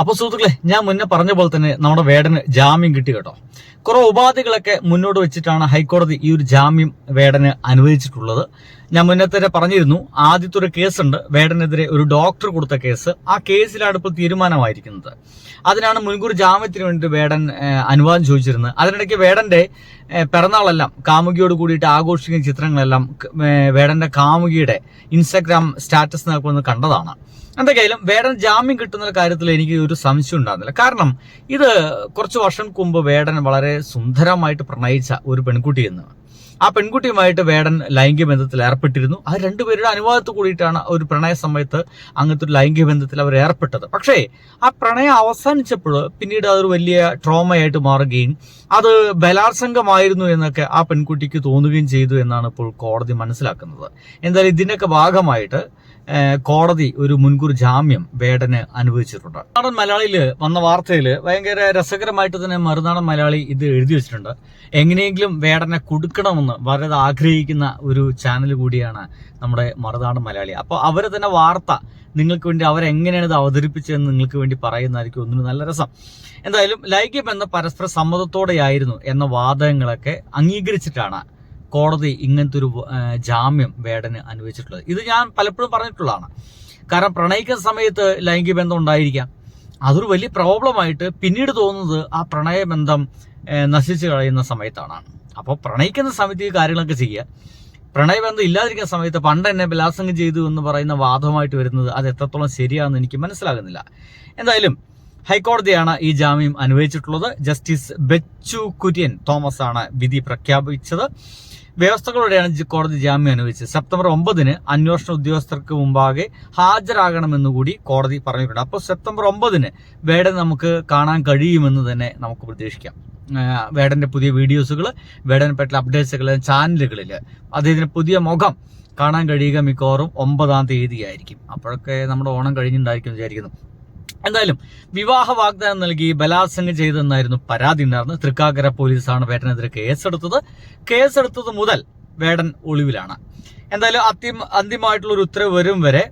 അപ്പൊ സുഹൃത്തുക്കളെ ഞാൻ മുന്നേ പറഞ്ഞ പോലെ തന്നെ നമ്മുടെ വേടന് ജാമ്യം കിട്ടി കേട്ടോ. കുറെ ഉപാധികളൊക്കെ മുന്നോട്ട് വെച്ചിട്ടാണ് ഹൈക്കോടതി ഈ ഒരു ജാമ്യം വേടന് അനുവദിച്ചിട്ടുള്ളത്. ഞാൻ മുന്നേ തന്നെ പറഞ്ഞിരുന്നു ആദ്യത്തെ ഒരു കേസുണ്ട് വേടനെതിരെ ഒരു ഡോക്ടർ കൊടുത്ത കേസ്. ആ കേസിലാണ് ഇപ്പോൾ തീരുമാനമായിരിക്കുന്നത്. അതിനാണ് മുൻകൂർ ജാമ്യത്തിന് വേണ്ടി വേടൻ അനുവാദം ചോദിച്ചിരുന്നത്. അതിനിടയ്ക്ക് വേടന്റെ പിറന്നാളെല്ലാം കാമുകിയോട് കൂടിയിട്ട് ആഘോഷിക്കുന്ന ചിത്രങ്ങളെല്ലാം വേടന്റെ കാമുകിയുടെ ഇൻസ്റ്റാഗ്രാം സ്റ്റാറ്റസ് നോക്കുമെന്ന് കണ്ടതാണ്. എന്തൊക്കെയായാലും വേടൻ ജാമ്യം കിട്ടുന്ന കാര്യത്തിൽ എനിക്ക് ഒരു സംശയം ഉണ്ടാകുന്നില്ല കാരണം ഇത് കുറച്ച് വർഷം മുമ്പ് വേടൻ വളരെ സുന്ദരമായിട്ട് പ്രണയിച്ച ഒരു പെൺകുട്ടിയെന്ന് ആ പെൺകുട്ടിയുമായിട്ട് വേടൻ ലൈംഗിക ബന്ധത്തിൽ ഏർപ്പെട്ടിരുന്നു. ആ രണ്ടുപേരുടെ അനുവാദത്തിൽ കൂടിയിട്ടാണ് ഒരു പ്രണയ സമയത്ത് അങ്ങനത്തെ ഒരു ലൈംഗിക ബന്ധത്തിൽ അവർ ഏർപ്പെട്ടത്. പക്ഷേ ആ പ്രണയം അവസാനിച്ചപ്പോൾ പിന്നീട് അതൊരു വലിയ ട്രോമയായിട്ട് മാറുകയും അത് ബലാത്സംഗമായിരുന്നു എന്നൊക്കെ ആ പെൺകുട്ടിക്ക് തോന്നുകയും ചെയ്തു എന്നാണ് ഇപ്പോൾ കോടതി മനസ്സിലാക്കുന്നത്. എന്തായാലും ഇതിനൊക്കെ ഭാഗമായിട്ട് കോടതി ഒരു മുൻകൂർ ജാമ്യം വേടന് അനുവദിച്ചിട്ടുണ്ട്. മറുനാടൻ മലയാളിയിൽ വന്ന വാർത്തയിൽ ഭയങ്കര രസകരമായിട്ട് തന്നെ മറുനാടൻ മലയാളി ഇത് എഴുതി വെച്ചിട്ടുണ്ട്. എങ്ങനെയെങ്കിലും വേടനെ കൊടുക്കണമെന്ന് വളരെ ആഗ്രഹിക്കുന്ന ഒരു ചാനൽ കൂടിയാണ് നമ്മുടെ മറുനാടൻ മലയാളി. അപ്പോൾ അവർ തന്നെ വാർത്ത നിങ്ങൾക്ക് വേണ്ടി അവരെങ്ങനെയാണ് ഇത് അവതരിപ്പിച്ചതെന്ന് നിങ്ങൾക്ക് വേണ്ടി പറയുന്നതായിരിക്കും ഒന്നിന് നല്ല രസം. എന്തായാലും ലൈംഗിക എന്ന പരസ്പര സമ്മതത്തോടെയായിരുന്നു എന്ന വാദങ്ങളൊക്കെ അംഗീകരിച്ചിട്ടാണ് കോടതി ഇങ്ങനത്തെ ഒരു ജാമ്യം വേടന് അനുവദിച്ചിട്ടുള്ളത്. ഇത് ഞാൻ പലപ്പോഴും പറഞ്ഞിട്ടുള്ളതാണ്. കാരണം പ്രണയിക്കുന്ന സമയത്ത് ലൈംഗിക ബന്ധം ഉണ്ടായിരിക്കാം. അതൊരു വലിയ പ്രോബ്ലമായിട്ട് പിന്നീട് തോന്നുന്നത് ആ പ്രണയബന്ധം നശിച്ചു കളയുന്ന സമയത്താണ്. അപ്പോൾ പ്രണയിക്കുന്ന സമയത്ത് ഈ കാര്യങ്ങളൊക്കെ ചെയ്യുക. പ്രണയബന്ധം ഇല്ലാതിരിക്കുന്ന സമയത്ത് പണ്ട് എന്നെ ബലാത്സംഗം ചെയ്തു എന്ന് പറയുന്ന വാദമായിട്ട് വരുന്നത് അത് എത്രത്തോളം ശരിയാണെന്ന് എനിക്ക് മനസ്സിലാകുന്നില്ല. എന്തായാലും ഹൈക്കോടതിയാണ് ഈ ജാമ്യം അനുവദിച്ചിട്ടുള്ളത്. ജസ്റ്റിസ് ബെച്ചു കുര്യൻ തോമസ് ആണ് വിധി പ്രഖ്യാപിച്ചത്. വ്യവസ്ഥകളോടെയാണ് കോടതി ജാമ്യം അനുവദിച്ചത്. സെപ്റ്റംബർ ഒമ്പതിന് അന്വേഷണ ഉദ്യോഗസ്ഥർക്ക് മുമ്പാകെ ഹാജരാകണമെന്ന് കൂടി കോടതി പറഞ്ഞിട്ടുണ്ട്. അപ്പോൾ സെപ്റ്റംബർ ഒമ്പതിന് വേടൻ നമുക്ക് കാണാൻ കഴിയുമെന്ന് തന്നെ നമുക്ക് പ്രതീക്ഷിക്കാം. ആ, വേടന്റെ പുതിയ വീഡിയോസുകൾ വേടനെ പറ്റിയ അപ്ഡേറ്റ്സുകൾ ചാനലുകളിൽ അദ്ദേഹത്തിന് പുതിയ മുഖം കാണാൻ കഴിയുക മിക്കവാറും ഒമ്പതാം തീയതി ആയിരിക്കും അപ്പോഴൊക്കെ നമ്മുടെ ഓണം കഴിഞ്ഞിട്ടുണ്ടായിരിക്കും വിചാരിക്കുന്നു. എന്തായാലും വിവാഹ വാഗ്ദാനം നൽകി ബലാത്സംഗം ചെയ്തെന്നായിരുന്നു പരാതി ഉണ്ടായിരുന്നത്. തൃക്കാക്കര പോലീസാണ് വേടനെതിരെ കേസെടുത്തത്. കേസെടുത്തത് മുതൽ വേടൻ ഒളിവിലാണ്. എന്തായാലും അത്യം അന്തിമമായിട്ടുള്ള ഒരു ഉത്തരവ് വരും വരെ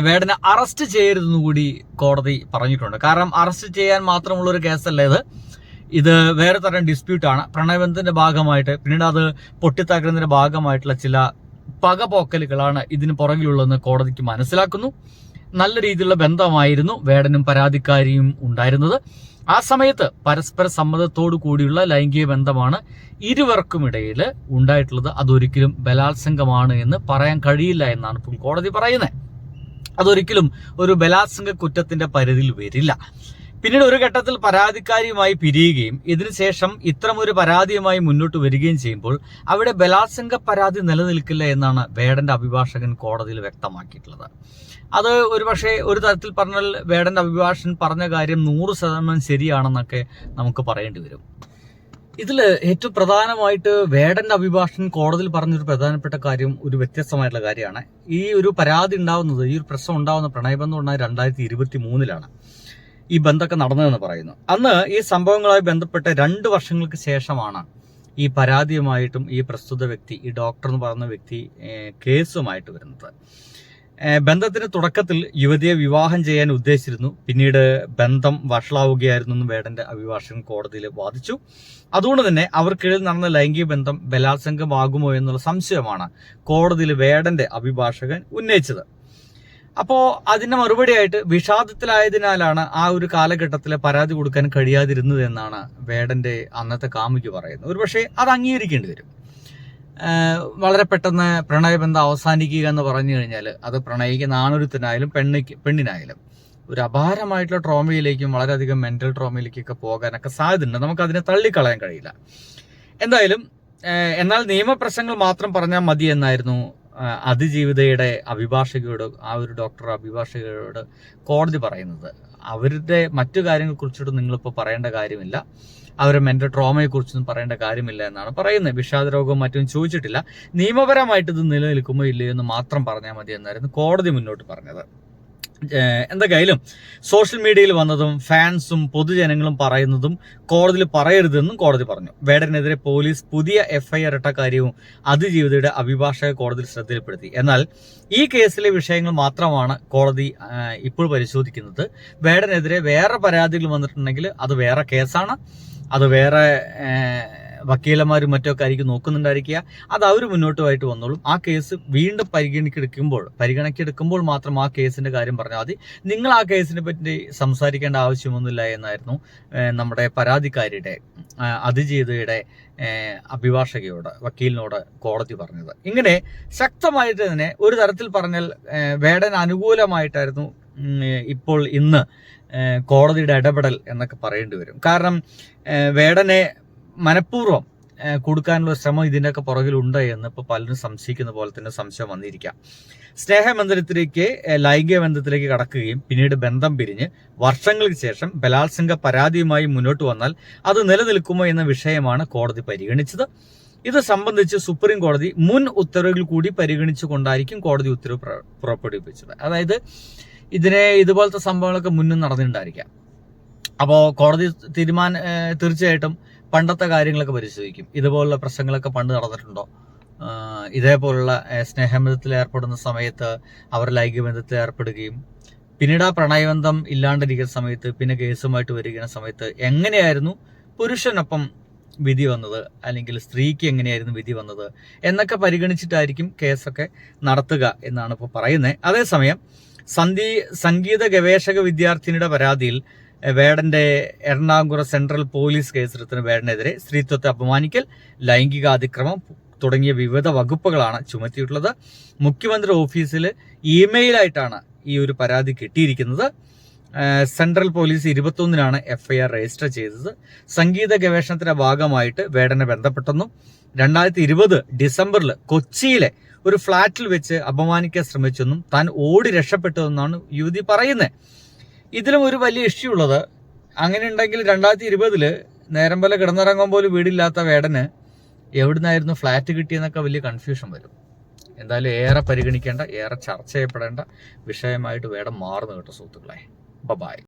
വേടനെ അറസ്റ്റ് ചെയ്യരുതെന്ന് കൂടി കോടതി പറഞ്ഞിട്ടുണ്ട്. കാരണം അറസ്റ്റ് ചെയ്യാൻ മാത്രമുള്ള ഒരു കേസല്ല ഇത്. ഇത് വേറെ തരം ഡിസ്പ്യൂട്ടാണ് പ്രണയബന്ധത്തിന്റെ ഭാഗമായിട്ട് പിന്നീട് അത് പൊട്ടിത്തകരുന്നതിന്റെ ഭാഗമായിട്ടുള്ള ചില പകപോക്കലുകളാണ് ഇതിന് പുറകിലുള്ളതെന്ന് കോടതിക്ക് മനസ്സിലാക്കുന്നു. നല്ല രീതിയിലുള്ള ബന്ധമായിരുന്നു വേടനും പരാതിക്കാരിയും ഉണ്ടായിരുന്നത്. ആ സമയത്ത് പരസ്പര സമ്മതത്തോടു കൂടിയുള്ള ലൈംഗിക ബന്ധമാണ് ഇരുവർക്കുമിടയിൽ ഉണ്ടായിട്ടുള്ളത്. അതൊരിക്കലും ബലാത്സംഗമാണ് എന്ന് പറയാൻ കഴിയില്ല എന്നാണ് ഇപ്പോൾ കോടതി പറയുന്നത്. അതൊരിക്കലും ഒരു ബലാത്സംഗ കുറ്റത്തിന്റെ പരിധിയിൽ വരില്ല. പിന്നീട് ഒരു ഘട്ടത്തിൽ പരാതിക്കാരിയുമായി പിരിയുകയും ഇതിനുശേഷം ഇത്തരമൊരു പരാതിയുമായി മുന്നോട്ട് വരികയും ചെയ്യുമ്പോൾ അവിടെ ബലാത്സംഗ പരാതി നിലനിൽക്കില്ല എന്നാണ് വേടന്റെ അഭിഭാഷകൻ കോടതിയിൽ വ്യക്തമാക്കിയിട്ടുള്ളത്. അത് ഒരുപക്ഷെ ഒരു തരത്തിൽ പറഞ്ഞാൽ വേടന്റെ അഭിഭാഷകൻ പറഞ്ഞ കാര്യം നൂറ് ശതമാനം ശരിയാണെന്നൊക്കെ നമുക്ക് പറയേണ്ടി വരും. ഇതിൽ ഏറ്റവും പ്രധാനമായിട്ട് വേടന്റെ അഭിഭാഷകൻ കോടതിയിൽ പറഞ്ഞൊരു പ്രധാനപ്പെട്ട കാര്യം ഒരു വ്യത്യസ്തമായിട്ടുള്ള കാര്യമാണ്. ഈ ഒരു പരാതി ഉണ്ടാവുന്നത് ഈ ഒരു പ്രശ്നം ഉണ്ടാവുന്ന പ്രണയബന്ധം ഉണ്ടായ രണ്ടായിരത്തി ഇരുപത്തി മൂന്നിലാണ് ഈ ബന്ധമൊക്കെ നടന്നതെന്ന് പറയുന്നു. അന്ന് ഈ സംഭവങ്ങളുമായി ബന്ധപ്പെട്ട രണ്ട് വർഷങ്ങൾക്ക് ശേഷമാണ് ഈ പരാതിയുമായിട്ടും ഈ പ്രസ്തുത വ്യക്തി ഈ ഡോക്ടർ എന്ന് പറയുന്ന വ്യക്തി കേസുമായിട്ട് വരുന്നത്. ബന്ധത്തിന് തുടക്കത്തിൽ യുവതിയെ വിവാഹം ചെയ്യാൻ ഉദ്ദേശിച്ചിരുന്നു. പിന്നീട് ബന്ധം വഷളാവുകയായിരുന്നു എന്ന് വേടന്റെ അഭിഭാഷകൻ കോടതിയിൽ വാദിച്ചു. അതുകൊണ്ട് തന്നെ അവർക്കിടയിൽ നടന്ന ലൈംഗിക ബന്ധം ബലാത്സംഗമാകുമോ എന്നുള്ള സംശയമാണ് കോടതിയിൽ വേടന്റെ അഭിഭാഷകൻ ഉന്നയിച്ചത്. അപ്പോ അതിന്റെ മറുപടിയായിട്ട് വിഷാദത്തിലായതിനാലാണ് ആ ഒരു കാലഘട്ടത്തിൽ പരാതി കൊടുക്കാൻ കഴിയാതിരുന്നത് എന്നാണ് വേടന്റെ അന്നത്തെ കാമുകി പറയുന്നത്. ഒരുപക്ഷെ അത് അംഗീകരിക്കേണ്ടി വരും. വളരെ പെട്ടെന്ന് പ്രണയബന്ധം അവസാനിക്കുക എന്ന് പറഞ്ഞു കഴിഞ്ഞാൽ അത് പ്രണയിക്കുന്ന ആണൊരുത്തനായാലും പെണ്ണിക്ക് പെണ്ണിനായാലും ഒരു അപാരമായിട്ടുള്ള ട്രോമയിലേക്കും വളരെയധികം മെന്റൽ ട്രോമയിലേക്കൊക്കെ പോകാനൊക്കെ സാധ്യതയുണ്ട്. നമുക്ക് അതിനെ തള്ളിക്കളയാൻ കഴിയില്ല. എന്തായാലും എന്നാൽ നിയമപ്രശ്നങ്ങൾ മാത്രം പറഞ്ഞാൽ മതി എന്നായിരുന്നു അതിജീവിതയുടെ അഭിഭാഷകയോട് ആ ഒരു ഡോക്ടർ അഭിഭാഷകയോട് കോടതി പറയുന്നത്. അവരുടെ മറ്റു കാര്യങ്ങളെ കുറിച്ചിട്ട് നിങ്ങളിപ്പോൾ പറയേണ്ട കാര്യമില്ല. അവരെ മെന്റൽ ട്രോമയെക്കുറിച്ചൊന്നും പറയേണ്ട കാര്യമില്ല എന്നാണ് പറയുന്നത്. വിഷാദ രോഗവും മറ്റും ചോദിച്ചിട്ടില്ല. നിയമപരമായിട്ട് ഇത് നിലനിൽക്കുമോ ഇല്ലയോ എന്ന് മാത്രം പറഞ്ഞാൽ മതി എന്നായിരുന്നു കോടതി മുന്നോട്ട് പറഞ്ഞത്. എന്തൊക്കെയായാലും സോഷ്യൽ മീഡിയയിൽ വന്നതും ഫാൻസും പൊതുജനങ്ങളും പറയുന്നതും കോടതിയിൽ പറയരുതെന്നും കോടതി പറഞ്ഞു. വേടനെതിരെ പോലീസ് പുതിയ എഫ്ഐആർ ഇട്ട കാര്യവും അതിജീവിതയുടെ അഭിഭാഷക കോടതിയിൽ ശ്രദ്ധയിൽപ്പെടുത്തി. എന്നാൽ ഈ കേസിലെ വിഷയങ്ങൾ മാത്രമാണ് കോടതി ഇപ്പോൾ പരിശോധിക്കുന്നത്. വേടനെതിരെ വേറെ പരാതികൾ വന്നിട്ടുണ്ടെങ്കിൽ അത് വേറെ കേസാണ്. അത് വേറെ വക്കീലന്മാരും മറ്റൊക്കെ ആയിരിക്കും നോക്കുന്നുണ്ടായിരിക്കുക. അത് അവർ മുന്നോട്ടുമായിട്ട് വന്നോളും. ആ കേസ് വീണ്ടും പരിഗണിക്കെടുക്കുമ്പോൾ പരിഗണക്കെടുക്കുമ്പോൾ മാത്രം ആ കേസിന്റെ കാര്യം പറഞ്ഞാൽ മതി. നിങ്ങൾ ആ കേസിനെ പറ്റി സംസാരിക്കേണ്ട ആവശ്യമൊന്നുമില്ല എന്നായിരുന്നു നമ്മുടെ പരാതിക്കാരിയുടെ അതിജീതയുടെ അഭിഭാഷകയോട് വക്കീലിനോട് കോടതി പറഞ്ഞത്. ഇങ്ങനെ ശക്തമായിട്ട് തന്നെ ഒരു തരത്തിൽ പറഞ്ഞാൽ വേടൻ അനുകൂലമായിട്ടായിരുന്നു ഇപ്പോൾ ഇന്ന് കോടതിയുടെ ഇടപെടൽ എന്നൊക്കെ പറയേണ്ടി വരും. കാരണം വേടനെ മനഃപൂർവം കൊടുക്കാനുള്ള ശ്രമം ഇതിന്റെയൊക്കെ പുറകിലുണ്ട് എന്ന് ഇപ്പോൾ പലരും സംശയിക്കുന്ന പോലെ തന്നെ സംശയം വന്നിരിക്കാം. സ്നേഹബന്ധനത്തിലേക്ക് ലൈംഗിക ബന്ധത്തിലേക്ക് കടക്കുകയും പിന്നീട് ബന്ധം പിരിഞ്ഞ് വർഷങ്ങൾക്ക് ശേഷം ബലാത്സംഗ പരാതിയുമായി മുന്നോട്ട് വന്നാൽ അത് നിലനിൽക്കുമോ എന്ന വിഷയമാണ് കോടതി പരിഗണിച്ചത്. ഇത് സംബന്ധിച്ച് സുപ്രീം കോടതി മുൻ ഉത്തരവുകൾ കൂടി പരിഗണിച്ചുകൊണ്ടായിരിക്കും കോടതി ഉത്തരവ് പുറപ്പെടുവിപ്പിച്ചത്. അതായത് ഇതിനെ ഇതുപോലത്തെ സംഭവങ്ങളൊക്കെ മുന്നും നടന്നിട്ടുണ്ടായിരിക്കാം. അപ്പോൾ കോടതി തീരുമാന തീർച്ചയായിട്ടും പണ്ടത്തെ കാര്യങ്ങളൊക്കെ പരിശോധിക്കും. ഇതുപോലുള്ള പ്രശ്നങ്ങളൊക്കെ പണ്ട് നടന്നിട്ടുണ്ടോ? ഇതേപോലുള്ള സ്നേഹബന്ധത്തിൽ ഏർപ്പെടുന്ന സമയത്ത് അവർ ലൈംഗിക ബന്ധത്തിൽ ഏർപ്പെടുകയും പിന്നീട് ആ പ്രണയബന്ധം ഇല്ലാണ്ടിരിക്കുന്ന സമയത്ത് പിന്നെ കേസുമായിട്ട് വരികയാണ് സമയത്ത് എങ്ങനെയായിരുന്നു പുരുഷനൊപ്പം വിധി വന്നത്? അല്ലെങ്കിൽ സ്ത്രീക്ക് എങ്ങനെയായിരുന്നു വിധി വന്നത്? എന്നൊക്കെ പരിഗണിച്ചിട്ടായിരിക്കും കേസൊക്കെ നടത്തുക എന്നാണ് ഇപ്പോൾ പറയുന്നത് അതേസമയം സന്ധി സംഗീത ഗവേഷക വിദ്യാർത്ഥിനിയുടെ പരാതിയിൽ വേടന്റെ എറണാകുളം സെൻട്രൽ പോലീസ് കേസെടുത്തിന് വേടനെതിരെ സ്ത്രീത്വത്തെ അപമാനിക്കൽ ലൈംഗിക അതിക്രമം തുടങ്ങിയ വിവിധ വകുപ്പുകളാണ് ചുമത്തിയിട്ടുള്ളത്. മുഖ്യമന്ത്രി ഓഫീസിൽ ഇമെയിലായിട്ടാണ് ഈ ഒരു പരാതി കിട്ടിയിരിക്കുന്നത്. സെൻട്രൽ പോലീസ് ഇരുപത്തൊന്നിനാണ് എഫ്ഐആർ രജിസ്റ്റർ ചെയ്തത്. സംഗീത ഗവേഷണത്തിന്റെ ഭാഗമായിട്ട് വേടനെ ബന്ധപ്പെട്ടെന്നും രണ്ടായിരത്തി ഇരുപത് ഡിസംബറിൽ കൊച്ചിയിലെ ഒരു ഫ്ളാറ്റിൽ വെച്ച് അപമാനിക്കാൻ ശ്രമിച്ചെന്നും താൻ ഓടി രക്ഷപ്പെട്ടതെന്നാണ് യുവതി പറയുന്നത് ഇതിലും ഒരു വലിയ ഇഷ്യൂ ഉള്ളത്. അങ്ങനെ ഉണ്ടെങ്കിൽ രണ്ടായിരത്തി ഇരുപതിൽ നേരം പോലെ കിടന്നിറങ്ങാൻ പോലും വീടില്ലാത്ത വേടന് എവിടുന്നായിരുന്നു ഫ്ലാറ്റ് കിട്ടിയെന്നൊക്കെ വലിയ കൺഫ്യൂഷൻ വരും. എന്തായാലും ഏറെ പരിഗണിക്കേണ്ട ഏറെ ചർച്ച ചെയ്യപ്പെടേണ്ട വിഷയമായിട്ട് വേടം മാറുന്നു കേട്ടോ സുഹൃത്തുക്കളെ. ബബായ്